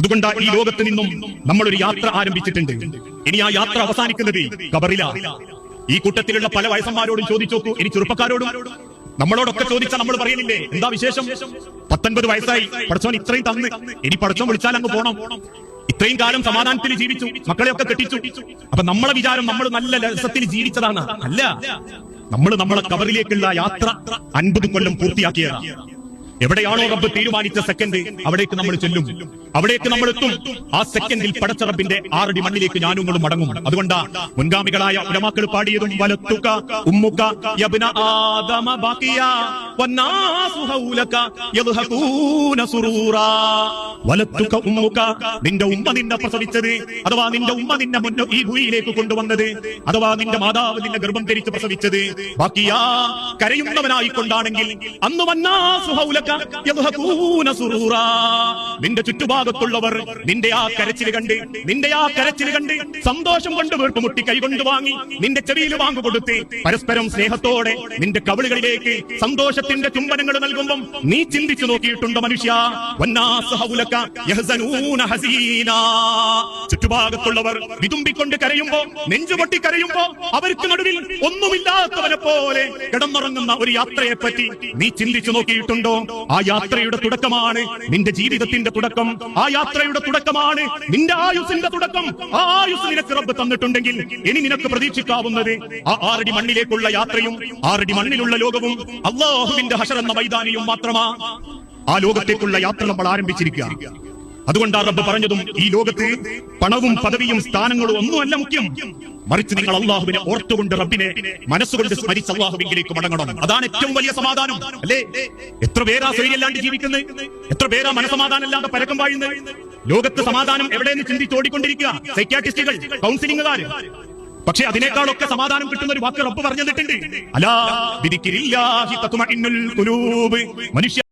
അതുകൊണ്ട് ഈ ലോകത്ത് നിന്നും നമ്മൾ ഒരു യാത്ര ആരംഭിച്ചിട്ടുണ്ട്. ഇനി ആ യാത്ര അവസാനിക്കുന്നത് കബറില ഈ കൂട്ടത്തിലുള്ള പല വയസ്സന്മാരോടും ചോദിച്ചു നോക്കൂ ഇനി ചെറുപ്പക്കാരോടും നമ്മളോടൊക്കെ ചോദിച്ചാൽ നമ്മൾ പറയുന്നില്ലേ എന്താ വിശേഷം? പത്തൊൻപത് വയസ്സായി. പഠിച്ചോൻ ഇത്രയും തന്ന്. ഇനി പഠിച്ചോൻ വിളിച്ചാൽ അങ്ങ് പോണം. ഇത്രയും കാലം സമാധാനത്തിൽ ജീവിച്ചു. മക്കളെയൊക്കെ കെട്ടിച്ചു. അപ്പൊ നമ്മളെ വിചാരം നമ്മൾ നല്ല രസത്തിൽ ജീവിച്ചതാണ്. അല്ല. നമ്മൾ നമ്മളെ കവറിലേക്കുള്ള യാത്ര അൻപത് കൊല്ലം പൂർത്തിയാക്കിയതാണ് എവിടെയാണോ റബ്ബ് തീരുമാനിച്ച സെക്കൻഡ് അവിടേക്ക് നമ്മൾ ചെല്ലും. അവിടേക്ക് നമ്മൾ എത്തും. ആ സെക്കൻഡിൽ പടച്ച റബ്ബിന്റെ ആറടി മണ്ണിലേക്ക് ഞാനുങ്ങളും മടങ്ങും. അതുകൊണ്ടാ മുൻഗാമികളായ ഉലമാക്കൾ പാടിയതും വലത്തുക ഉമ്മുക യബ്ന ആദമ ബാക്കിയ വന്നാസു ഹൗലക യദ്ഹകൂന സുറൂറാ. വലത്തുക ഉമ്മുക. നിന്റെ ഉമ്മ നിന്നെ പ്രസവിച്ചത് അഥവാ നിന്റെ ഉമ്മ നിന്നെ മുന്നോ ഈ ഭൂമിയിലേക്ക് കൊണ്ടുവന്നത് അഥവാ നിന്റെ മാതാവ് നിന്നെ ഗർഭം ധരിച്ച് പ്രസവിച്ചത്. ബാക്കിയാ കരയുന്നവനായിക്കൊണ്ടാണെങ്കിൽ അന്ന് നിന്റെ ചുറ്റുഭാഗത്തുള്ളവർ നിന്റെ ആ കരച്ചിൽ കണ്ട് നിന്റെ ആ കരച്ചിൽ കണ്ട് സന്തോഷം കൊണ്ട് വീർപ്പുമുട്ടി കൈകൊണ്ട് വാങ്ങി നിന്റെ ചെവിയിൽ വാങ്ങു കൊടുത്ത് പരസ്പരം സ്നേഹത്തോടെ നിന്റെ കവിളുകളിലേക്ക് സന്തോഷത്തിന്റെ ചുംബനങ്ങൾ നൽകുമ്പം നീ ചിന്തിച്ചു നോക്കിയിട്ടുണ്ടോ മനുഷ്യ? വന്നാ ഹൗലക യഹ്സനൂന ഹസീനാ. ചുറ്റുഭാഗത്തുള്ളവർ വിതുമ്പിക്കൊണ്ട് കരയുമ്പോ നെഞ്ചുപൊട്ടി കരയുമ്പോ അവർക്ക് നടുവിൽ ഒന്നുമില്ലാത്തവനെ പോലെ കിടന്നുറങ്ങുന്ന ഒരു യാത്രയെ പറ്റി നീ ചിന്തിച്ചു നോക്കിയിട്ടുണ്ടോ? ആ യാത്രയുടെ തുടക്കമാണ് നിന്റെ ജീവിതത്തിന്റെ തുടക്കം. ആ യാത്രയുടെ തുടക്കമാണ് നിന്റെ ആയുസിന്റെ തുടക്കം. ആ ആയുസ് നിനക്ക് റബ്ബ് തന്നിട്ടുണ്ടെങ്കിൽ ഇനി നിനക്ക് പ്രതീക്ഷിക്കാവുന്നത് ആ ആറടി മണ്ണിലേക്കുള്ള യാത്രയും ആറടി മണ്ണിലുള്ള ലോകവും അള്ളാഹുവിന്റെ ഹഷർ എന്ന മൈതാനിയും മാത്രമാ. ആ ലോകത്തേക്കുള്ള യാത്ര നമ്മൾ ആരംഭിച്ചിരിക്കുക. അതുകൊണ്ട് റബ്ബ് പറഞ്ഞതും ഈ ലോകത്ത് പണവും പദവിയും സ്ഥാനങ്ങളും ഒന്നുമല്ല മുഖ്യം. മറിച്ച് നിങ്ങൾ അള്ളാഹുവിനെ ഓർത്തുകൊണ്ട് റബ്ബിനെ മനസ്സുകൊണ്ട് സ്മരിച്ച് അള്ളാഹുവിലേക്ക് മടങ്ങണം. അതാണ് ഏറ്റവും വലിയ സമാധാനം അല്ലേ? എത്ര പേരാ സ്വൈര്യല്ലാണ്ട് ജീവിക്കുന്നത്? എത്ര പേരാ മനസമാധാനം അല്ലാതെ പരക്കം വാഴുന്നത്? ലോകത്ത് സമാധാനം എവിടെയെന്ന് ചിന്തിച്ച് ഓടിക്കൊണ്ടിരിക്കുക സൈക്യാട്രിസ്റ്റുകൾ കൗൺസിലിംഗുകാർ പക്ഷെ അതിനേക്കാളൊക്കെ സമാധാനം കിട്ടുന്ന ഒരു വാക്ക് റബ്ബ് പറഞ്ഞു തന്നിട്ടുണ്ട് അലാ ബിദിക്രില്ലാഹി തത്മഇന്നുൽ ഖുലൂബ്. മനുഷ്യ